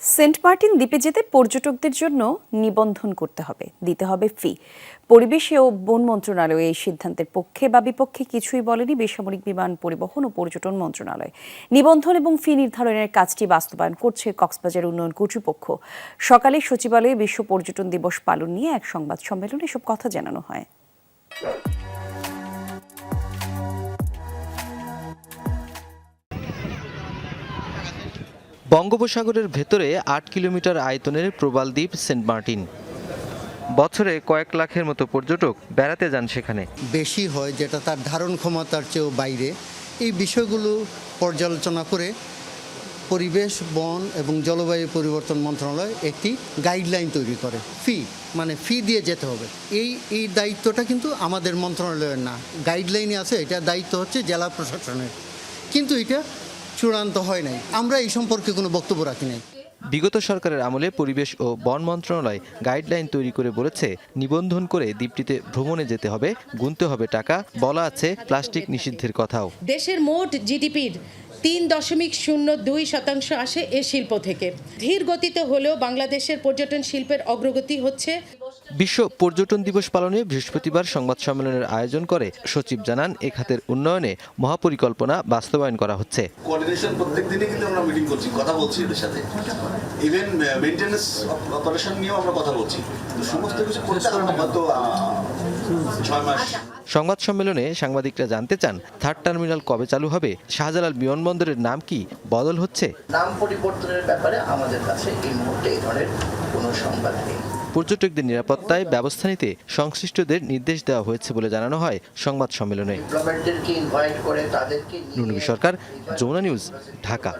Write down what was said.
Saint Martin দ্বীপে যেতে পর্যটকদের জন্য নিবন্ধন করতে হবে, দিতে হবে ফি পরিবেশ ও বন মন্ত্রণালয় এই সিদ্ধান্তের পক্ষে বা বিপক্ষে কিছুই বলেনি বেসামরিক বিমান পরিবহন ও পর্যটন মন্ত্রণালয়। নিবন্ধন এবং ফি নির্ধারণের কাজটি বাস্তবায়ন করছে কক্সবাজার উন্নয়ন কর্তৃপক্ষ। সকালে সচিবালয়ে বিশ্ব পর্যটন দিবস পালন নিয়ে এক সংবাদ সম্মেলনে এসব কথা জানানো হয়। বঙ্গোপসাগরের ভেতরে আট কিলোমিটার আয়তনের প্রবাল দ্বীপ সেন্ট মার্টিন। বছরে কয়েক লাখের মতো পর্যটক বেড়াতে যান সেখানে। বেশি হয় যেটা তার ধারণ ক্ষমতার চেয়েও বাইরে। এই বিষয়গুলো পর্যালোচনা করে পরিবেশ, বন এবং জলবায়ু পরিবর্তন মন্ত্রণালয় একটি গাইডলাইন তৈরি করে। ফি মানে ফি দিয়ে যেতে হবে। এই এই দায়িত্বটা কিন্তু আমাদের মন্ত্রণালয়ের না। গাইডলাইনে আছে, এটা দায়িত্ব হচ্ছে জেলা প্রশাসনের। কিন্তু এটা চূড়ান্ত হয় নাই। আমরা এই সম্পর্কে কোনো বক্তব্য রাখি নাই। বিগত সরকারের আমলে পরিবেশ ও বন মন্ত্রণালয় গাইডলাইন তৈরি করে বলেছে নিবন্ধন করে দ্বীপটিতে ভ্রমণে যেতে হবে গুনতে হবে টাকা বলা আছে প্লাস্টিক নিষিদ্ধের কথাও। দেশের মোট জিডিপির তিন দশমিক শূন্য দুই শতাংশ আসে এ শিল্প থেকে। ধীর গতিতে হলেও বাংলাদেশের পর্যটন শিল্পের অগ্রগতি হচ্ছে। বিশ্ব পর্যটন দিবস পালনে বৃহস্পতিবার সংবাদ সম্মেলনের আয়োজন করে সচিব জানান এ খাতের উন্নয়নে মহাপরিকল্পনা বাস্তবায়ন করা হচ্ছে। কোঅর্ডিনেশন প্রত্যেক দিনই কিন্তু আমরা মিটিং করছি কথা বলছি এদের সাথে। ইভেন অপারেশন নিয়েও আমরা কথা বলছি। তো সমস্ত কিছু করতে হয়তো ছয় মাস সংবাদ সম্মেলনে সাংবাদিকরা জানতে চান থার্ড টার্মিনাল কবে চালু হবে শাহজালাল বিমানবন্দরের নাম কি বদল হচ্ছে? নাম পরিবর্তনের ব্যাপারে আমাদের কাছে এই মুহূর্তে এই ধরনের কোনো সংবাদ নেই। পর্যটকদের নিরাপত্তায় ব্যবস্থা নিতে সংশ্লিষ্টদের নির্দেশ দেওয়া হয়েছে বলে জানানো হয় সংবাদ সম্মেলনে। নুনবী সরকার যমুনা নিউজ ঢাকা।